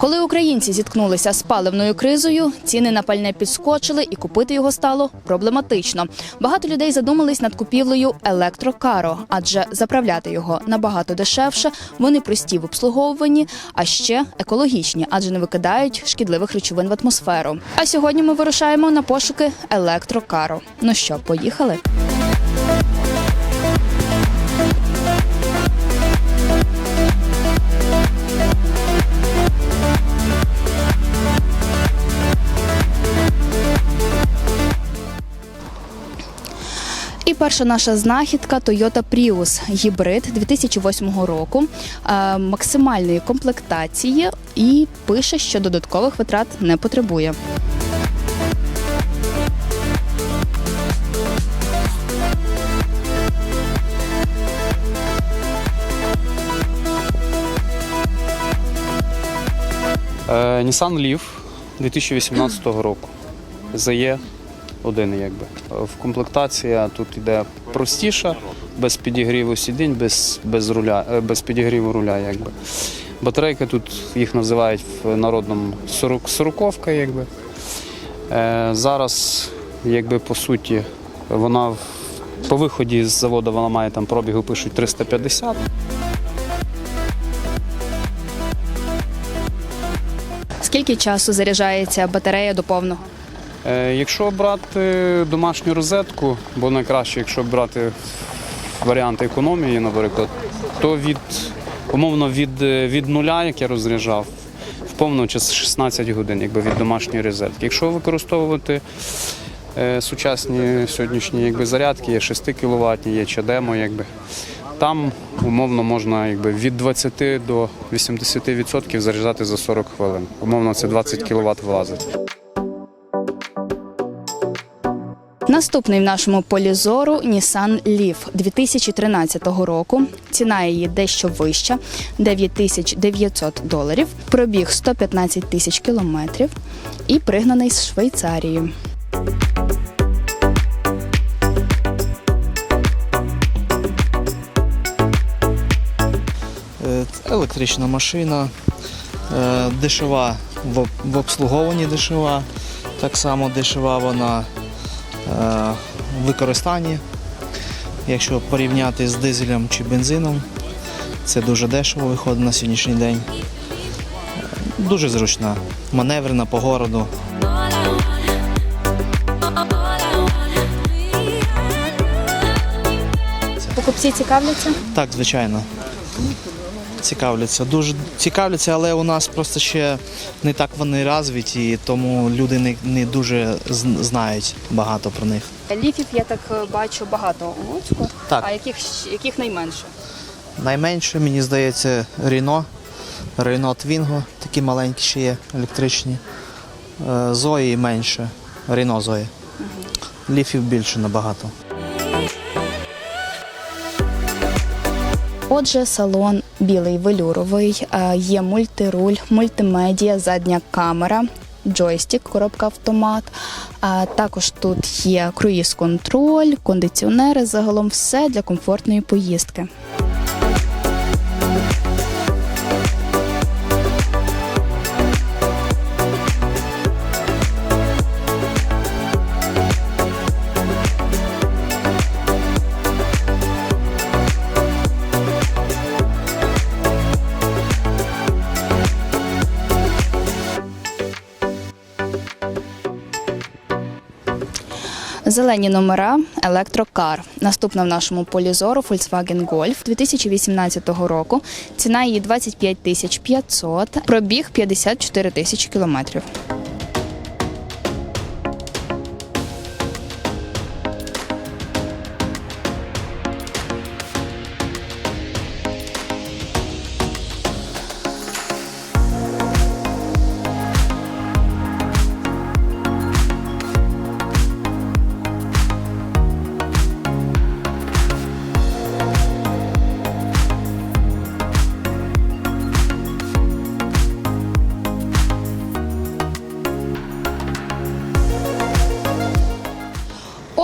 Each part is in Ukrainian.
Коли українці зіткнулися з паливною кризою, ціни на пальне підскочили і купити його стало проблематично. Багато людей задумались над купівлею електрокаро, адже заправляти його набагато дешевше. Вони прості в обслуговуванні, а ще екологічні, адже не викидають шкідливих речовин в атмосферу. А сьогодні ми вирушаємо на пошуки електрокаро. Ну що, поїхали? Перша наша знахідка Toyota Prius гібрид 2008 року, е, максимальної комплектації і пише, що додаткових витрат не потребує. Nissan Leaf 2018 року. ZE 1 якби. В комплектація тут йде простіша, без підігріву сидінь, без, без, руля, е, без підігріву руля. Якби. Батарейки тут їх називають в народному 40, сороковка. Якби. Е, зараз, якби по суті, вона по виході з заводу вона має там пробігу пишуть 350. Скільки часу заряджається батарея до повного? Е, Якщо брати домашню розетку, бо найкраще, якщо брати варіанти економії, наприклад, то від умовно від, е, від нуля, як я розряджав, в повному час 16 годин, якби від домашньої розетки. Якщо використовувати е, сучасні сьогоднішні якби, зарядки, є 6 кВт, є чадемо, якби. Там умовно можна якби, від 20 до 80% заряджати за 40 хвилин. Умовно, це 20 кВт влазить. Наступний в нашому полі зору Nissan Leaf 2013 року. Ціна її дещо вища 9900 доларів. Пробіг 115 тисяч кілометрів і пригнаний з Швейцарії. Е, Електрична машина, е, дешева в об- обслуговуванні дешева, так само дешева вона використанні. Якщо порівняти з дизелем чи бензином, це дуже дешево виходить на сьогоднішній день. Е, Дуже зручна, маневрена по городу. Покупці цікавляться? Так, звичайно. Цікавляться. Дуже цікавляться, але у нас просто ще не так вони розвиті, тому люди не, не дуже знають багато про них. Ліфів я так е, бачу багато у Луцьку. Так. А яких, яких найменше? Найменше, мені здається, Ріно, Рено Твінго, такі маленькі ще є, електричні. Е, Зої менше, Ріно Зої. Ліфів більше набагато. Отже, салон білий велюровий, е, є мультируль, мультимедіа, задня камера, джойстик, коробка автомат. А також тут є круїз-контроль, кондиціонери, загалом все для комфортної поїздки. Зелені номера електрокар. Наступна в нашому полі зору Volkswagen Golf 2018 року. Ціна її 25 тисяч 500, пробіг 54 тисячі кілометрів.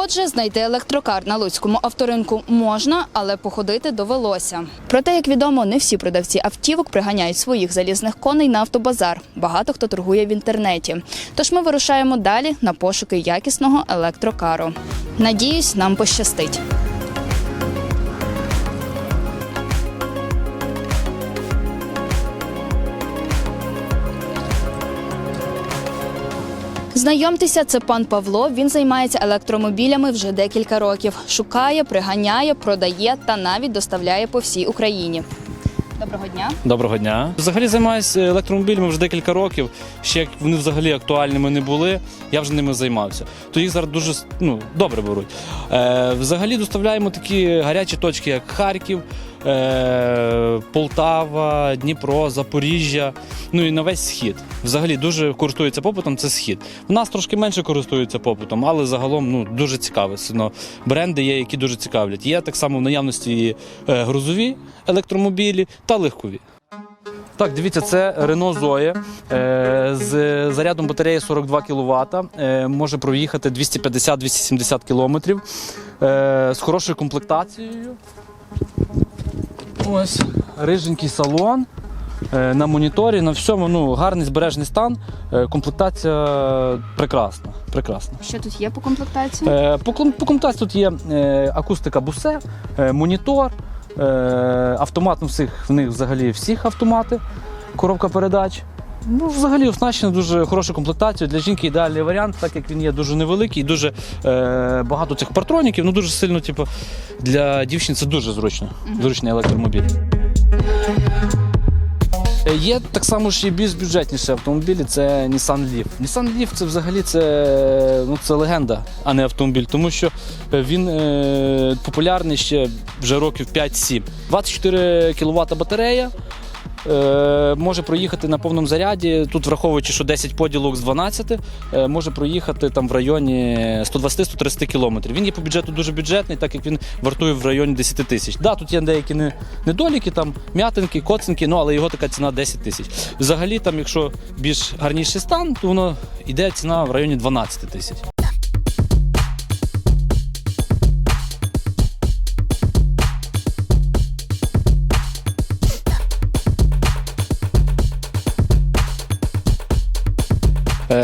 Отже, знайти електрокар на луцькому авторинку можна, але походити довелося. Проте, як відомо, не всі продавці автівок приганяють своїх залізних коней на автобазар. Багато хто торгує в інтернеті. Тож ми вирушаємо далі на пошуки якісного електрокару. Надіюсь, нам пощастить. Знайомтеся, це пан Павло. Він займається електромобілями вже декілька років. Шукає, приганяє, продає та навіть доставляє по всій Україні. Доброго дня. Доброго дня. Взагалі займаюся електромобілями вже декілька років. Ще як вони взагалі актуальними не були, я вже ними займався. То їх зараз дуже ну, добре беруть. Е, взагалі доставляємо такі гарячі точки, як Харків, Полтава, Дніпро, Запоріжжя, ну і на весь схід. Взагалі дуже користується попитом. Це схід. В нас трошки менше користуються попитом, але загалом ну, дуже цікаве. Сильно бренди є, які дуже цікавлять. Є так само в наявності е, грузові електромобілі та легкові. Так, дивіться, це Renault Zoe е, з зарядом батареї 42 кВт. Е, може проїхати 250-270 км е, з хорошою комплектацією. Ось риженький салон. е, На моніторі, на всьому ну, гарний збережний стан. Е, Комплектація прекрасна. прекрасна. Що тут є по комплектації? Е, По, по комплектації тут є акустика бусе, монітор, автомат у всіх в них взагалі всіх автомати, коробка передач. Ну, взагалі оснащена дуже хорошою комплектацією. Для жінки ідеальний варіант, так як він є дуже невеликий, дуже е, багато цих партроніків, ну дуже сильно, типу, для дівчини це дуже зручно. Зручний електромобіль. Е, Є так само ж і більш бюджетніші автомобілі, це Nissan Leaf. Nissan Leaf це взагалі це, ну, це легенда, а не автомобіль, тому що він е, популярний ще вже років 5-7. 24 кВт батарея. Е, може проїхати на повному заряді. Тут, враховуючи, що 10 поділок з 12, е, може проїхати там в районі 120-130 км. Він є по бюджету дуже бюджетний, так як він вартує в районі 10 тисяч. Да, тут є деякі недоліки, там м'ятинки, коцинки, ну але його така ціна 10 тисяч. Взагалі, там, якщо більш гарніший стан, то воно йде ціна в районі 12 тисяч.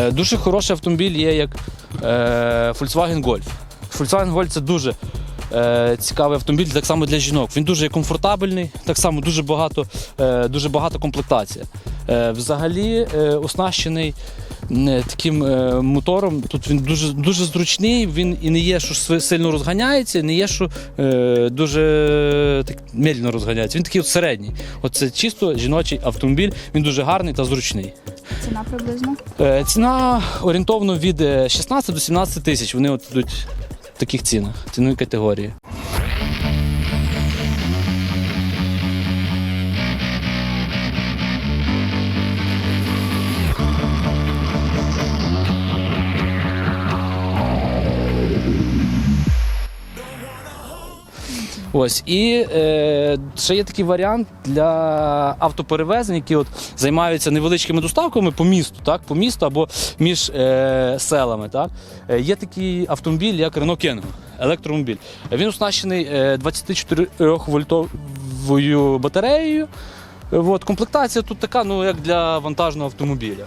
Е, дуже хороший автомобіль є як е, Volkswagen Golf. Volkswagen Golf це дуже е, цікавий автомобіль, так само для жінок. Він дуже комфортабельний, так само дуже багато, е, дуже багато комплектація. Е, взагалі е, оснащений м, таким е, мотором. Тут він дуже, дуже зручний, він і не є, що сильно розганяється, не є, що е, дуже так, медленно розганяється. Він такий от середній. Оце чисто жіночий автомобіль, він дуже гарний та зручний. Ціна приблизно. Е, Ціна орієнтовно від е, 16 до 17 тисяч. Вони от йдуть в таких цінах, цінові категорії. Ось і е, ще є такий варіант для автоперевезень, які от займаються невеличкими доставками по місту, так, по місту або між е, селами. Так. Е, є такий автомобіль, як Renault Kangoo, електромобіль. Він оснащений е, 24 вольтовою батареєю. Е, От, комплектація тут така, ну як для вантажного автомобіля.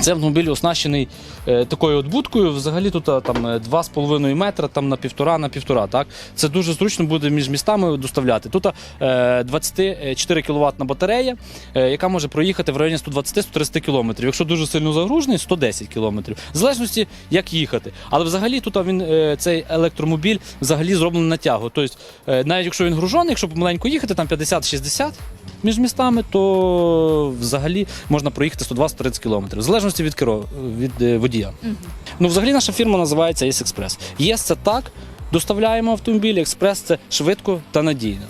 Цей автомобіль оснащений е, такою от будкою. Взагалі тут там е, 2,5 метра там, на півтора на півтора. Так? Це дуже зручно буде між містами доставляти. Тут е, 24 кВт батарея, е, яка може проїхати в районі 120-130 км. Якщо дуже сильно загружений, 110 км. В залежності, як їхати. Але взагалі тут він, е, цей електромобіль взагалі зроблений на тягу. Тобто, е, навіть якщо він гружений, якщо помаленьку їхати, там 50-60 між містами, то взагалі можна проїхати 120-130 км. Залежності від, керов... від е, водія. Ну, взагалі наша фірма називається ЄС Експрес. ЄС це так, доставляємо автомобілі, експрес це швидко та надійно.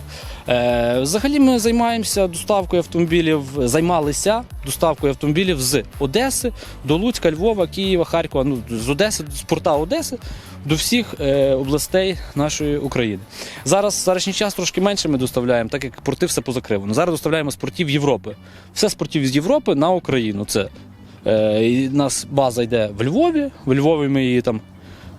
Е, взагалі ми займаємося доставкою автомобілів, займалися доставкою автомобілів з Одеси до Луцька, Львова, Києва, Харкова, ну, з Одеси, з порта Одеси до всіх е, областей нашої України. Зараз зарашній час трошки менше ми доставляємо, так як порти все позакривано. Зараз доставляємо з портів Європи. Все з портів з Європи на Україну. Це і у нас база йде в Львові. В Львові ми її там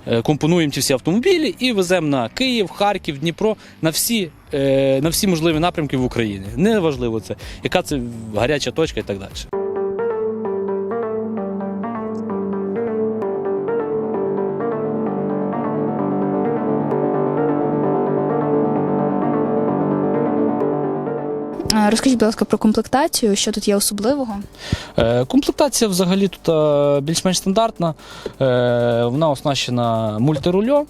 е, компонуємо ці всі автомобілі і веземо на Київ, Харків, Дніпро на всі, е, на всі можливі напрямки в Україні. Неважливо це, яка це гаряча точка і так далі. Розкажіть, будь ласка, про комплектацію, що тут є особливого? Е, Комплектація взагалі тут е, більш-менш стандартна. Е, Вона оснащена мультирульом,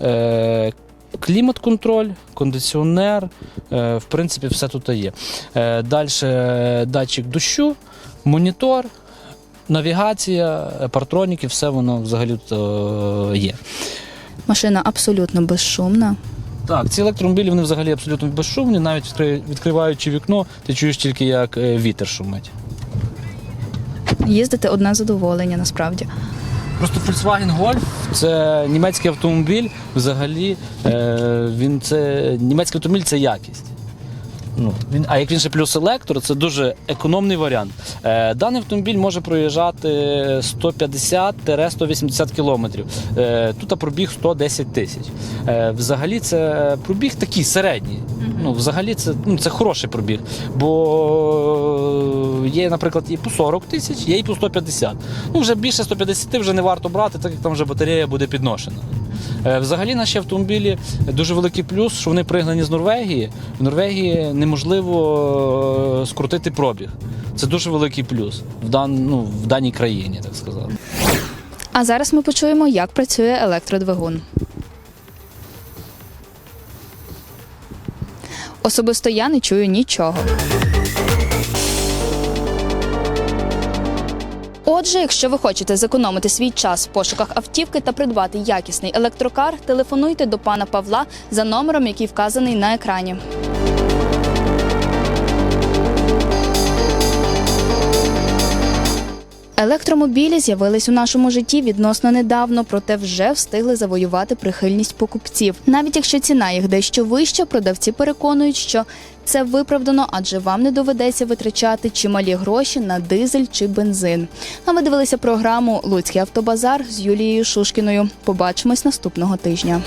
е, клімат-контроль, кондиціонер. е, В принципі, все тут є. Далі датчик дощу, монітор. Навігація, е, партроніки, все воно взагалі тут е, є. Машина абсолютно безшумна. Так, ці електромобілі вони взагалі абсолютно безшумні, навіть відкриваючи вікно, ти чуєш тільки як е, вітер шумить. Їздити одне задоволення насправді. Просто Volkswagen Golf це німецький автомобіль. Взагалі, е, він це німецький автомобіль це якість. Ну, він, а як він ще плюс електро, це дуже економний варіант. Е, даний автомобіль може проїжджати 150-180 кілометрів. Е, тут пробіг 110 тисяч. Е, взагалі, це пробіг такий середній. Ну, взагалі, це, ну, це хороший пробіг. Бо є, наприклад, і по 40 тисяч, є і по 150. Ну, вже більше 150 вже не варто брати, так як там вже батарея буде підношена. Е, Взагалі наші автомобілі дуже великий плюс, що вони пригнані з Норвегії. В Норвегії неможливо е, скрутити пробіг. Це дуже великий плюс в, дан, ну, в даній країні, так сказати. А зараз ми почуємо, як працює електродвигун. Особисто я не чую нічого. Отже, якщо ви хочете зекономити свій час в пошуках автівки та придбати якісний електрокар, телефонуйте до пана Павла за номером, який вказаний на екрані. Електромобілі з'явились у нашому житті відносно недавно, проте вже встигли завоювати прихильність покупців. Навіть якщо ціна їх дещо вища, продавці переконують, що це виправдано, адже вам не доведеться витрачати чималі гроші на дизель чи бензин. А ви дивилися програму Луцький автобазар з Юлією Шушкіною. Побачимось наступного тижня.